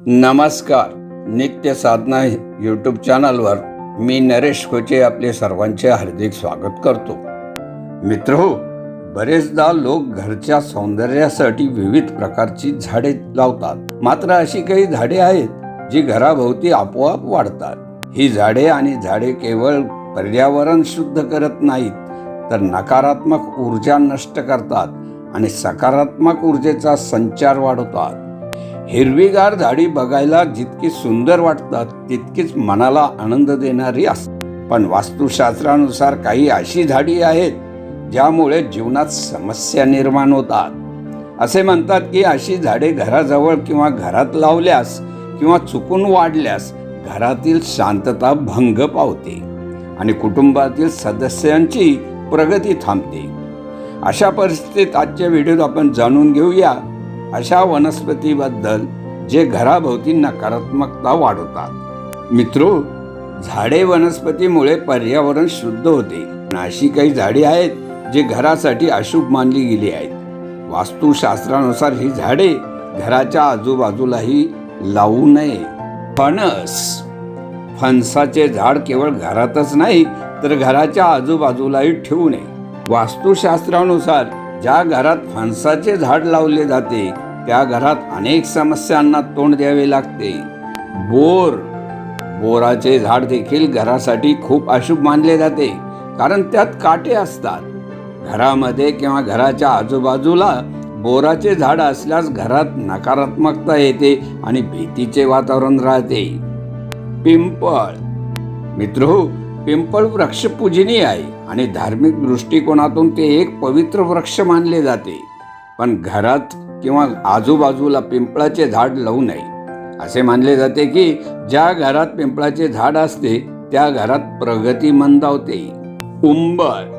नमस्कार. नित्य साधना यूट्यूब चॅनलवर मी नरेश कोचे आपले सर्वांचे हार्दिक स्वागत करतो. मित्र हो बरेचदा लोक घरच्या सौंदर्यासाठी विविध प्रकारची झाडे लावतात. मात्र अशी काही झाडे आहेत जी घराभोवती आपोआप वाढतात. ही झाडे आणि झाडे केवळ पर्यावरण शुद्ध करत नाहीत तर नकारात्मक ऊर्जा नष्ट करतात आणि सकारात्मक ऊर्जेचा संचार वाढवतात. हिरवीगार झाडी बघायला जितकी सुंदर वाटतात तितकीच मनाला आनंद देणारी असतात पण वास्तुशास्त्रानुसार काही अशी झाडी आहेत ज्यामुळे जीवनात समस्या निर्माण होतात. असे म्हणतात की अशी झाडे घराजवळ किंवा घरात लावल्यास किंवा चुकून वाढल्यास घरातील शांतता भंग पावते आणि कुटुंबातील सदस्यांची प्रगती थांबते. अशा परिस्थितीत आजच्या व्हिडिओत आपण जाणून घेऊया अशा वनस्पतीबद्दल जे घराभोवती नकारात्मकता वाढवतात. मित्रो झाडे वनस्पतीमुळे पर्यावरण शुद्ध होते. पण अशी काही झाडे आहेत जे घरासाठी अशुभ मानली गेली आहेत. वास्तुशास्त्रानुसार ही झाडे घराच्या आजूबाजूलाही लावू नये. फणस. फणसाचे झाड केवळ घरातच नाही तर घराच्या आजूबाजूलाही ठेवू नये. वास्तुशास्त्रानुसार ज्या घरात फणसाचे झाड लावले जाते त्या घरात अनेक समस्यांना तोंड द्यावे लागते. बोर. बोराचे झाड देखील घरासाठी खूप अशुभ मानले जाते कारण त्यात काटे असतात. घरामध्ये किंवा घराच्या आजूबाजूला बोराचे झाड असल्यास घरात नकारात्मकता येते आणि भीतीचे वातावरण राहते. पिंपळ. मित्र पिंपळ वृक्ष पूजनीय आहे आणि धार्मिक दृष्टिकोनातून ते एक पवित्र वृक्ष मानले जाते. पण घरात किंवा आजूबाजूला पिंपळाचे झाड लावू नये. असे मानले जाते की ज्या घरात पिंपळाचे झाड असते त्या घरात प्रगती मंदावते. उंबर.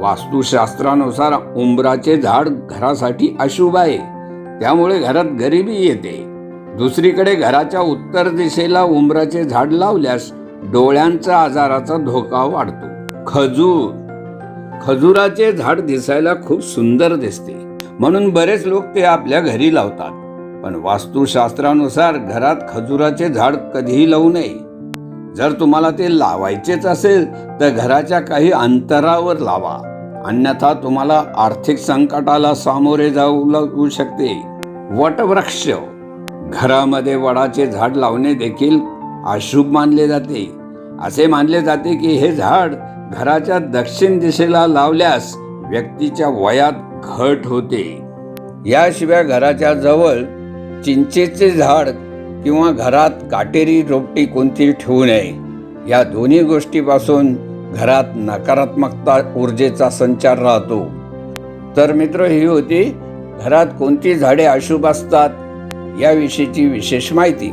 वास्तुशास्त्रानुसार उंबराचे झाड घरासाठी अशुभ आहे. त्यामुळे घरात गरिबी येते. दुसरीकडे घराच्या उत्तर दिशेला उंबराचे झाड लावल्यास डोळ्यांचा आजाराचा धोका वाढतो. खजूर. खजुराचे झाड दिसायला खूप सुंदर दिसते. म्हणून बरेच लोक ते आपल्या घरी लावतात. पण वास्तुशास्त्रानुसार घरात खजुराचे झाड कधीही लावू नये. जर तुम्हाला ते लावायचेच असेल तर घराच्या काही अंतरावर लावा. अन्यथा तुम्हाला आर्थिक संकटाला सामोरे जाऊ लागू शकते. वटवृक्ष. घरामध्ये वडाचे झाड लावणे देखील अशुभ मानले जाते. असे मानले जाते की हे झाड घराच्या दक्षिण दिशेला लावल्यास व्यक्तीच्या वयात घट होते. याशिवाय घराच्या जवळ चिंचेचे झाड किंवा घरात काटेरी रोपटी कोणती ठेवू नये. या दोन्ही गोष्टीपासून घरात नकारात्मकता ऊर्जेचा संचार राहतो. तर मित्र ही होती घरात कोणती झाडे अशुभ असतात याविषयीची विशेष माहिती.